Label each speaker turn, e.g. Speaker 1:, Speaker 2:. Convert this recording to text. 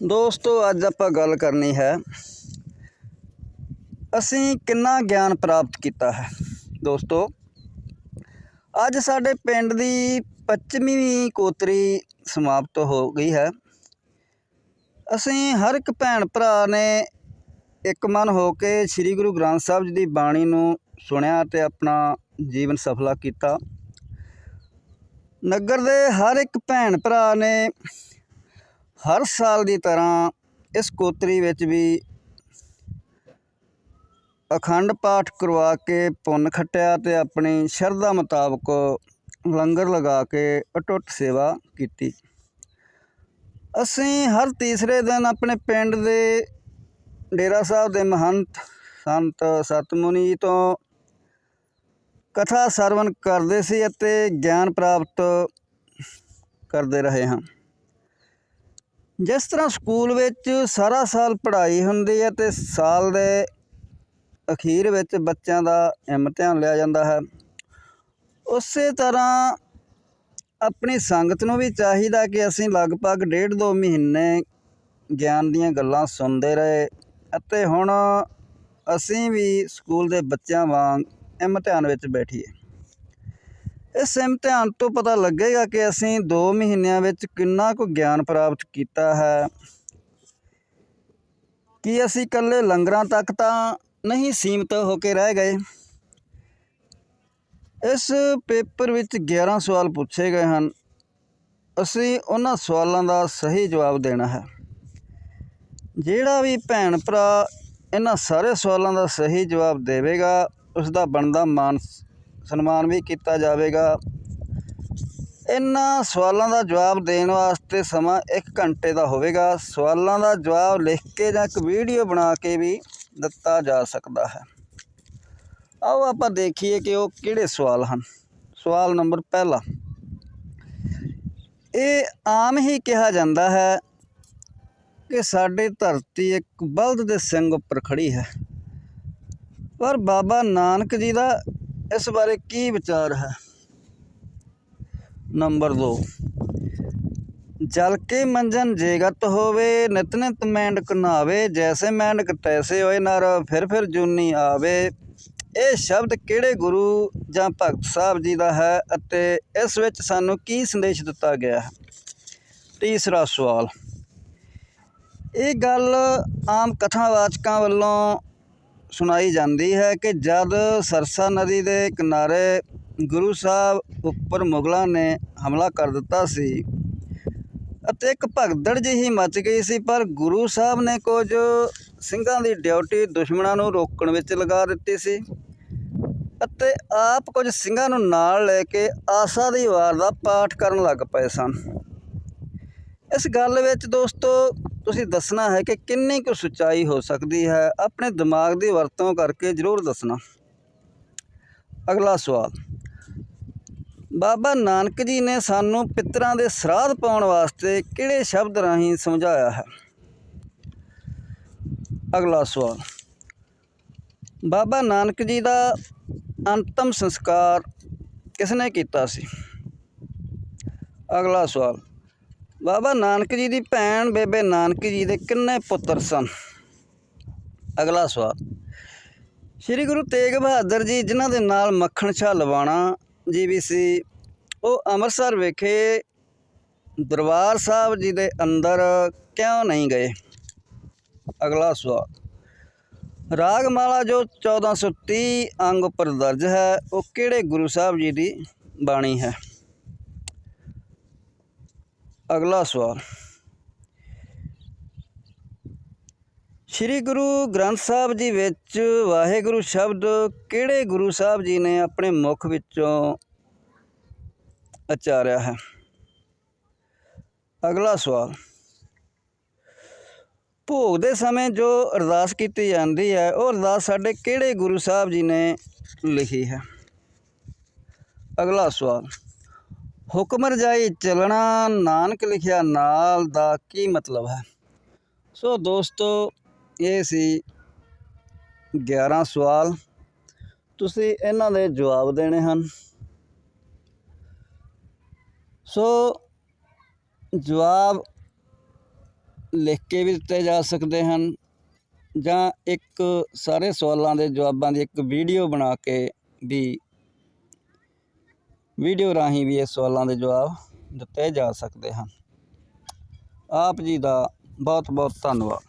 Speaker 1: ਦੋਸਤੋ, ਅੱਜ ਆਪਾਂ ਗੱਲ ਕਰਨੀ ਹੈ, ਅਸੀਂ ਕਿੰਨਾ ਗਿਆਨ ਪ੍ਰਾਪਤ ਕੀਤਾ ਹੈ? ਦੋਸਤੋ, ਅੱਜ ਸਾਡੇ ਪਿੰਡ ਦੀ 25ਵੀਂ ਕੋਤਰੀ ਸਮਾਪਤ ਹੋ ਗਈ ਹੈ। ਅਸੀਂ ਹਰ ਇੱਕ ਭੈਣ ਭਰਾ ਨੇ ਇੱਕ ਮਨ ਹੋ ਕੇ ਸ੍ਰੀ ਗੁਰੂ ਗ੍ਰੰਥ ਸਾਹਿਬ ਜੀ ਦੀ ਬਾਣੀ ਨੂੰ ਸੁਣਿਆ ਤੇ ਆਪਣਾ ਜੀਵਨ ਸਫਲਾ ਕੀਤਾ। ਨਗਰ ਦੇ ਹਰ ਇੱਕ ਭੈਣ ਭਰਾ ਨੇ ਹਰ ਸਾਲ ਦੀ ਤਰ੍ਹਾਂ ਇਸ ਕੋਤਰੀ ਵਿੱਚ ਵੀ ਅਖੰਡ ਪਾਠ ਕਰਵਾ ਕੇ ਪੁੰਨ ਖੱਟਿਆ ਤੇ ਆਪਣੀ ਸ਼ਰਧਾ ਮੁਤਾਬਕ ਲੰਗਰ ਲਗਾ ਕੇ ਅਟੁੱਟ ਸੇਵਾ ਕੀਤੀ। ਅਸੀਂ ਹਰ ਤੀਸਰੇ ਦਿਨ ਆਪਣੇ ਪਿੰਡ ਦੇ ਡੇਰਾ ਸਾਹਿਬ ਦੇ ਮਹੰਤ ਸੰਤ ਸਤਮੁਨੀ ਜੀ ਤੋਂ ਕਥਾ ਸਰਵਨ ਕਰਦੇ ਸੀ ਅਤੇ ਗਿਆਨ ਪ੍ਰਾਪਤ ਕਰਦੇ ਰਹੇ ਹਾਂ। ਜਿਸ ਤਰ੍ਹਾਂ ਸਕੂਲ ਵਿੱਚ ਸਾਰਾ ਸਾਲ ਪੜ੍ਹਾਈ ਹੁੰਦੀ ਹੈ ਤੇ ਸਾਲ ਦੇ ਅਖੀਰ ਵਿੱਚ ਬੱਚਿਆਂ ਦਾ ਇਮਤਿਹਾਨ ਲਿਆ ਜਾਂਦਾ ਹੈ। ਉਸੇ ਤਰ੍ਹਾਂ ਆਪਣੀ ਸੰਗਤ ਨੂੰ ਵੀ ਚਾਹੀਦਾ ਕਿ ਅਸੀਂ ਲਗਭਗ ਡੇਢ ਦੋ ਮਹੀਨੇ ਗਿਆਨ ਦੀਆਂ ਗੱਲਾਂ ਸੁਣਦੇ ਰਹੇ ਅਤੇ ਹੁਣ ਅਸੀਂ ਵੀ ਸਕੂਲ ਦੇ ਬੱਚਿਆਂ ਵਾਂਗ ਇਮਤਿਹਾਨ ਵਿੱਚ ਬੈਠੀਏ। ਇਸ ਇਮਤਿਹਾਨ ਤੋਂ ਪਤਾ ਲੱਗੇਗਾ ਕਿ ਅਸੀਂ 2 ਮਹੀਨਿਆਂ ਵਿੱਚ ਕਿੰਨਾ ਕੁ ਗਿਆਨ ਪ੍ਰਾਪਤ ਕੀਤਾ ਹੈ। ਕਿ ਅਸੀਂ ਇਕੱਲੇ ਲੰਗਰਾਂ ਤੱਕ ਤਾਂ ਨਹੀਂ ਸੀਮਤ ਹੋ ਕੇ ਰਹਿ ਗਏ? ਇਸ ਪੇਪਰ ਵਿੱਚ 11 ਸਵਾਲ ਪੁੱਛੇ ਗਏ ਹਨ। ਅਸੀਂ ਉਹਨਾਂ ਸਵਾਲਾਂ ਦਾ ਸਹੀ ਜਵਾਬ ਦੇਣਾ ਹੈ। ਜਿਹੜਾ ਵੀ ਭੈਣ ਭਰਾ ਇਹਨਾਂ ਸਾਰੇ ਸਵਾਲਾਂ ਦਾ ਸਹੀ ਜਵਾਬ ਦੇਵੇਗਾ ਉਸ ਦਾ ਬਣਦਾ ਮਾਨ ਸਨਮਾਨ ਵੀ ਕੀਤਾ ਜਾਵੇਗਾ। ਇਹਨਾਂ ਸਵਾਲਾਂ ਦਾ ਜਵਾਬ ਦੇਣ ਵਾਸਤੇ ਸਮਾਂ 1 ਘੰਟੇ ਦਾ ਹੋਵੇਗਾ। ਸਵਾਲਾਂ ਦਾ ਜਵਾਬ ਲਿਖ ਕੇ ਜਾਂ ਇੱਕ ਵੀਡੀਓ ਬਣਾ ਕੇ ਵੀ ਦਿੱਤਾ ਜਾ ਸਕਦਾ ਹੈ। ਆਓ ਆਪਾਂ ਦੇਖੀਏ ਕਿ ਉਹ ਕਿਹੜੇ ਸਵਾਲ ਹਨ। ਸਵਾਲ ਨੰਬਰ ਪਹਿਲਾ। ਇਹ ਆਮ ਹੀ ਕਿਹਾ ਜਾਂਦਾ ਹੈ ਕਿ ਸਾਡੀ ਧਰਤੀ ਇੱਕ ਬਲਦ ਦੇ ਸਿੰਘ ਉੱਪਰ ਖੜੀ ਹੈ। ਪਰ ਬਾਬਾ ਨਾਨਕ ਜੀ ਦਾ ਇਸ ਬਾਰੇ ਕੀ ਵਿਚਾਰ ਹੈ? ਨੰਬਰ 2 ਜਲ ਕੇ ਮੰਜਨ ਜੇਗਤ ਹੋਵੇ, ਨਿਤ ਨਿਤ ਮੈਂਡਕ ਨਾਵੇ, ਜੈਸੇ ਮੈਂਡਕ ਤੈਸੇ ਹੋਏ ਨਰ, ਫਿਰ ਫਿਰ ਜੂਨੀ ਆਵੇ। ਇਹ ਸ਼ਬਦ ਕਿਹੜੇ ਗੁਰੂ ਜਾਂ ਭਗਤ ਸਾਹਿਬ ਜੀ ਦਾ ਹੈ ਅਤੇ ਇਸ ਵਿੱਚ ਸਾਨੂੰ ਕੀ ਸੰਦੇਸ਼ ਦਿੱਤਾ ਗਿਆ ਹੈ? ਤੀਸਰਾ ਸਵਾਲ। ਇਹ ਗੱਲ ਆਮ ਕਥਾਵਾਚਕਾਂ ਵੱਲੋਂ ਸੁਣਾਈ ਜਾਂਦੀ ਹੈ ਕਿ ਜਦ ਸਰਸਾ ਨਦੀ ਦੇ ਕਿਨਾਰੇ ਗੁਰੂ ਸਾਹਿਬ ਉੱਪਰ ਮੁਗਲਾਂ ਨੇ ਹਮਲਾ ਕਰ ਦਿੱਤਾ ਸੀ ਅਤੇ ਇੱਕ ਭਗਦੜ ਜਿਹੀ ਮਚ ਗਈ ਸੀ, ਪਰ ਗੁਰੂ ਸਾਹਿਬ ਨੇ ਕੁਝ ਸਿੰਘਾਂ ਦੀ ਡਿਊਟੀ ਦੁਸ਼ਮਣਾਂ ਨੂੰ ਰੋਕਣ ਵਿੱਚ ਲਗਾ ਦਿੱਤੀ ਸੀ ਅਤੇ ਆਪ ਕੁਝ ਸਿੰਘਾਂ ਨੂੰ ਨਾਲ ਲੈ ਕੇ ਆਸਾ ਦੀ ਵਾਰ ਦਾ ਪਾਠ ਕਰਨ ਲੱਗ ਪਏ ਸਨ। ਇਸ ਗੱਲ ਵਿੱਚ ਦੋਸਤੋ ਤੁਸੀਂ ਦੱਸਣਾ ਹੈ ਕਿ ਕਿੰਨੀ ਕੁ ਸੱਚਾਈ ਹੋ ਸਕਦੀ ਹੈ? ਆਪਣੇ ਦਿਮਾਗ ਦੀ ਵਰਤੋਂ ਕਰਕੇ ਜ਼ਰੂਰ ਦੱਸਣਾ। ਅਗਲਾ ਸਵਾਲ। ਬਾਬਾ ਨਾਨਕ ਜੀ ਨੇ ਸਾਨੂੰ ਪਿਤਰਾਂ ਦੇ ਸਰਾਧ ਪਾਉਣ ਵਾਸਤੇ ਕਿਹੜੇ ਸ਼ਬਦ ਰਾਹੀਂ ਸਮਝਾਇਆ ਹੈ? ਅਗਲਾ ਸਵਾਲ। ਬਾਬਾ ਨਾਨਕ ਜੀ ਦਾ ਅੰਤਮ ਸੰਸਕਾਰ ਕਿਸ ਨੇ ਕੀਤਾ ਸੀ? ਅਗਲਾ ਸਵਾਲ। ਬਾਬਾ ਨਾਨਕ ਜੀ ਦੀ ਭੈਣ ਬੇਬੇ ਨਾਨਕ ਜੀ ਦੇ ਕਿੰਨੇ ਪੁੱਤਰ ਸਨ। ਅਗਲਾ ਸਵਾਲ। ਸ੍ਰੀ ਗੁਰੂ ਤੇਗ ਬਹਾਦਰ ਜੀ ਜਿਨ੍ਹਾਂ ਦੇ ਨਾਲ ਮੱਖਣ ਸ਼ਾਹ ਲਵਾਣਾ ਜੀ ਵੀ ਸੀ, ਉਹ ਅੰਮ੍ਰਿਤਸਰ ਵਿਖੇ ਦਰਬਾਰ ਸਾਹਿਬ ਜੀ ਦੇ ਅੰਦਰ ਕਿਉਂ ਨਹੀਂ ਗਏ? ਅਗਲਾ ਸਵਾਲ। ਰਾਗਮਾਲਾ ਜੋ 1430 ਅੰਗ ਉੱਪਰ ਦਰਜ ਹੈ, ਉਹ ਕਿਹੜੇ ਗੁਰੂ ਸਾਹਿਬ ਜੀ ਦੀ ਬਾਣੀ ਹੈ? ਅਗਲਾ ਸਵਾਲ। ਸ੍ਰੀ ਗੁਰੂ ਗ੍ਰੰਥ ਸਾਹਿਬ ਜੀ ਵਿੱਚ ਵਾਹਿਗੁਰੂ ਸ਼ਬਦ ਕਿਹੜੇ ਗੁਰੂ ਸਾਹਿਬ ਜੀ ਨੇ ਆਪਣੇ ਮੁਖ ਵਿੱਚੋਂ ਉਚਾਰਿਆ ਹੈ? ਅਗਲਾ ਸਵਾਲ। ਭੋਗ ਦੇ ਸਮੇਂ ਜੋ ਅਰਦਾਸ ਕੀਤੀ ਜਾਂਦੀ ਹੈ, ਉਹ ਅਰਦਾਸ ਸਾਡੇ ਕਿਹੜੇ ਗੁਰੂ ਸਾਹਿਬ ਜੀ ਨੇ ਲਿਖੀ ਹੈ? ਅਗਲਾ ਸਵਾਲ। ਹੁਕਮ ਰਜਾਈ ਚੱਲਣਾ, ਨਾਨਕ ਲਿਖਿਆ ਨਾਲ ਦਾ ਕੀ ਮਤਲਬ ਹੈ? ਸੋ ਦੋਸਤੋ, ਇਹ ਸੀ 11 ਸਵਾਲ। ਤੁਸੀਂ ਇਹਨਾਂ ਦੇ ਜਵਾਬ ਦੇਣੇ ਹਨ। ਸੋ ਜਵਾਬ ਲਿਖ ਕੇ ਵੀ ਦਿੱਤੇ ਜਾ ਸਕਦੇ ਹਨ ਜਾਂ ਇੱਕ ਸਾਰੇ ਸਵਾਲਾਂ ਦੇ ਜਵਾਬਾਂ ਦੀ ਇੱਕ ਵੀਡੀਓ ਬਣਾ ਕੇ ਵੀ ਵੀਡੀਓ ਰਾਹੀਂ ਵੀ ਇਸ ਸਵਾਲਾਂ ਦੇ ਜਵਾਬ ਦਿੱਤੇ ਜਾ ਸਕਦੇ ਹਨ। ਆਪ ਜੀ ਦਾ ਬਹੁਤ ਬਹੁਤ ਧੰਨਵਾਦ।